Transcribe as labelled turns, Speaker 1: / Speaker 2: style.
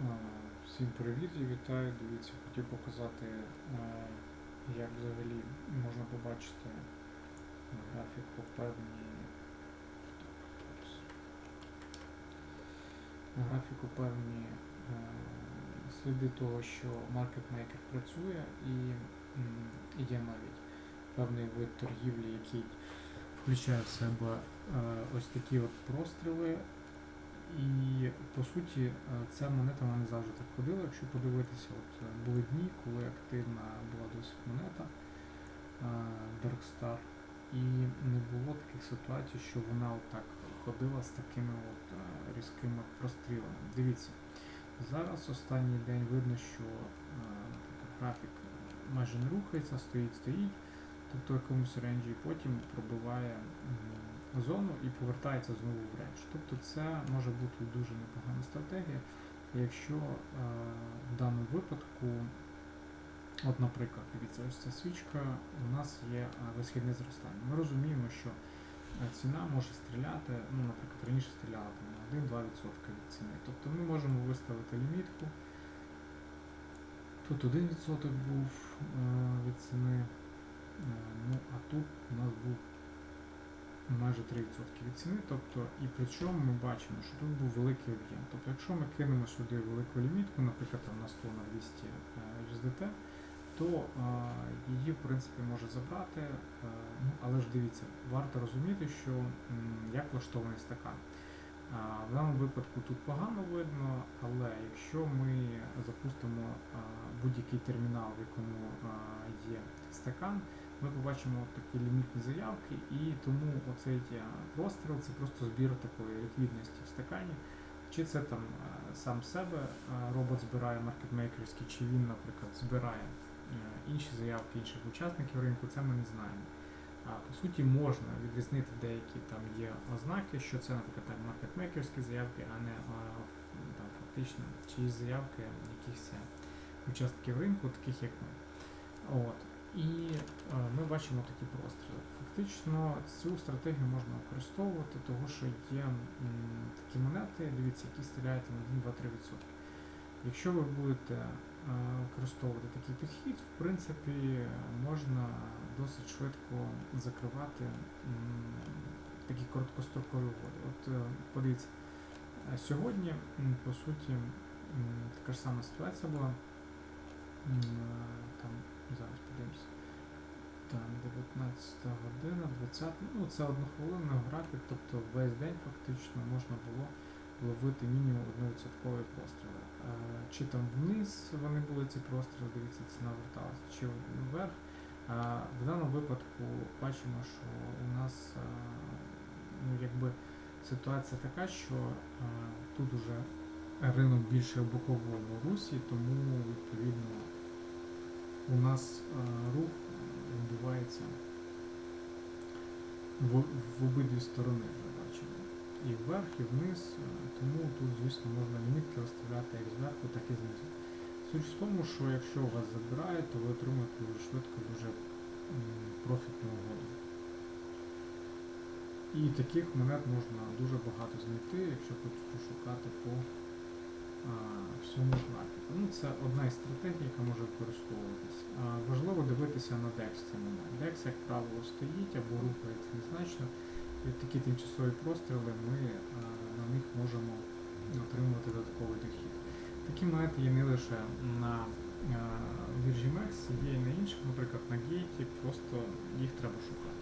Speaker 1: Е, Всім привіт і вітаю. Дивіться, хотів показати, е, як взагалі можна побачити на графіку певні графіку певні е, сліди того, що маркетмейкер працює і є навіть певний вид торгівлі, який включає в себе е, ось такі от простріли. І по суті, е, ця монета вона не завжди так ходила. Якщо подивитися, от е, були дні, коли активна була досить монета е, Darkstar, і не було таких ситуацій, що вона отак ходила з такими от різкими прострілами. Дивіться, зараз останній день видно, що графік майже не рухається, стоїть, стоїть, тобто в якомусь ренджі, і потім пробиває зону і повертається знову в рендж. Тобто це може бути дуже непогана стратегія, якщо е, в даному випадку, от, наприклад, дивіться, ось ця свічка, у нас є е, висхідне зростання. Ми розуміємо, що е, ціна може стріляти, ну, наприклад, раніше стріляла на 1-2% від ціни. Тобто ми можемо виставити лімітку. Тут 1% був від ціни, ну а тут у нас був майже 3% від ціни. Тобто, і при чому ми бачимо, що тут був великий об'єм. Тобто, якщо ми кинемо сюди велику лімітку, наприклад, там на 100 на 200 е, USDT, то е, її в принципі може забрати. Е, ну, але ж дивіться, варто розуміти, що м, як влаштований стакан. А, В даному випадку тут погано видно, але якщо ми запустимо а, будь-який термінал, в якому а, є стакан, ми побачимо такі лімітні заявки, і тому оцей простріл це просто збір такої ліквідності в стакані. Чи це там сам себе робот збирає маркетмейкерський, чи він, наприклад, збирає е, інші заявки інших учасників ринку, це ми не знаємо. По суті можна відрізнити деякі там є ознаки, що це, наприклад, маркетмейкерські заявки, а не там, фактично чиїсь заявки якихось е, учасників ринку, таких як ми. От. І е, ми бачимо такі простріли. Фактично цю стратегію можна використовувати, тому що є такі монети, дивіться, які стріляють на 1-2-3%. Якщо ви будете е, використовувати такий підхід, в принципі, можна досить швидко закривати такі короткострокові угоди. От е, подивіться, е, сьогодні, по суті, така ж сама ситуація була. Там зараз подивимося. Там 19 година, 20, ну це однохвилинний графік, тобто весь день фактично можна було ловити мінімум 1% постріли. Е, Чи там вниз вони були ці простріли, дивіться, ціна верталася, чи вверх. Е, В даному випадку бачимо, що у нас е, ну, якби ситуація така, що тут уже ринок більше в русі, тому відповідно у нас рух відбувається в, в обидві сторони вже бачимо. І вверх, і вниз, тому тут, звісно, можна лімітки розставляти як зверху, так і знизу. Суть в тому, що якщо вас забирають, то ви отримуєте дуже швидко дуже профітну угоду. І таких монет можна дуже багато знайти, якщо хочете шукати по а, всьому графіку. Це одна із стратегій, яка може використовуватись. Важливо дивитися на DEX цей момент. DEX, як правило, стоїть або рухається незначно. І такі тимчасові простріли ми а, на них можемо отримувати додатковий дохід. Такі монети є не лише на біржі MEX, є і на інших, наприклад, на гейті, просто їх треба шукати.